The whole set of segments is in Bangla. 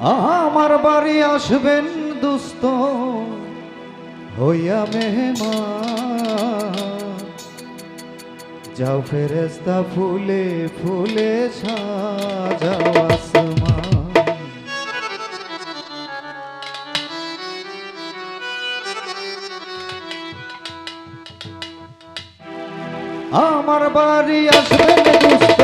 আমার বাড়ি আসবেন দুস্থ হইয়া মেহমা যাও ফেরেস্তা ফুলে ফুলে সাজাও আসমান। আমার বাড়ি আসবেন দুস্থ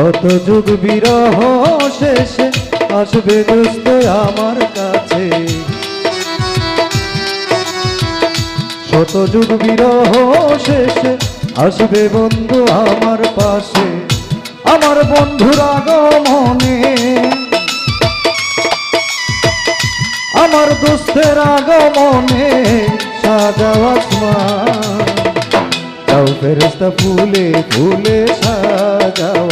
শত যুগ বিরহ শেষে আসবে দোস্ত আমার কাছে। শত যুগ বিরহ শেষে আসবে বন্ধু আমার পাশে, আমার বন্ধুর আগমনে। আমার দোস্তের আগমনে সাজাও আসমান ফেরস্তা ফুলে ফুলে সাজাও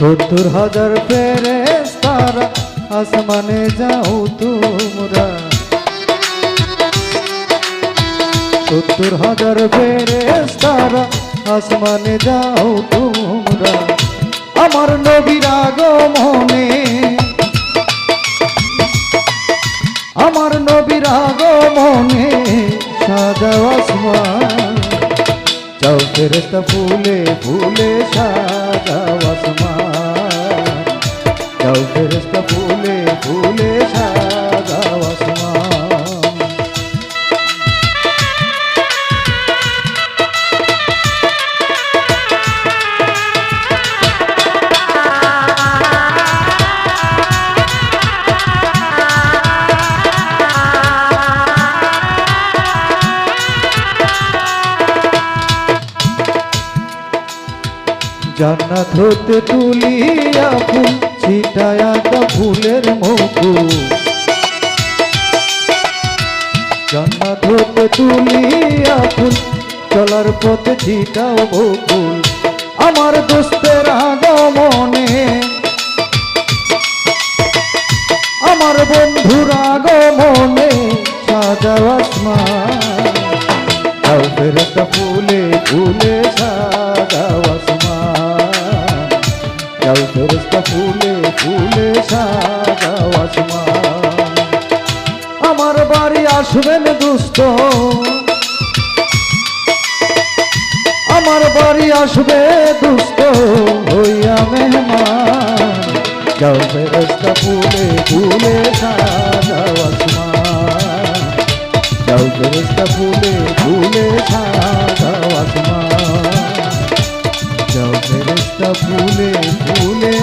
সত্তর হাজার ফেরেস তারা আসমানে যাও তোমরা সত্তর হাজার ফেরেস তারা আসমানে যাও তোমরা আমার নবীর আগমনে আমার নবীর আগমনে সাজাও আসমান যাও ফেরস্তা ফুলে ফুলে সাজাও আসমান যাও ফেরস্তা ফুলে জান্নাত হতে তুলিয়া ফুল ফুলের হতে তুলিয়া ফুল, চলার পথে ছিটাও বকুল আমার দোস্তের আগমনে, আমার বন্ধুর আগমনে সাজাও আসমান। যাও ফেরস্তা ফুলে ফুলে সাজাও আসমান। ফুলে আমার বাড়ি আসবে দুষ্ট হইয়া মেহমান। যাও ফেরস্তা ফুলে ফুলে সাজাও যাও ফেরস্তা ফুলে ফুলে যাও ফুলে ফুলে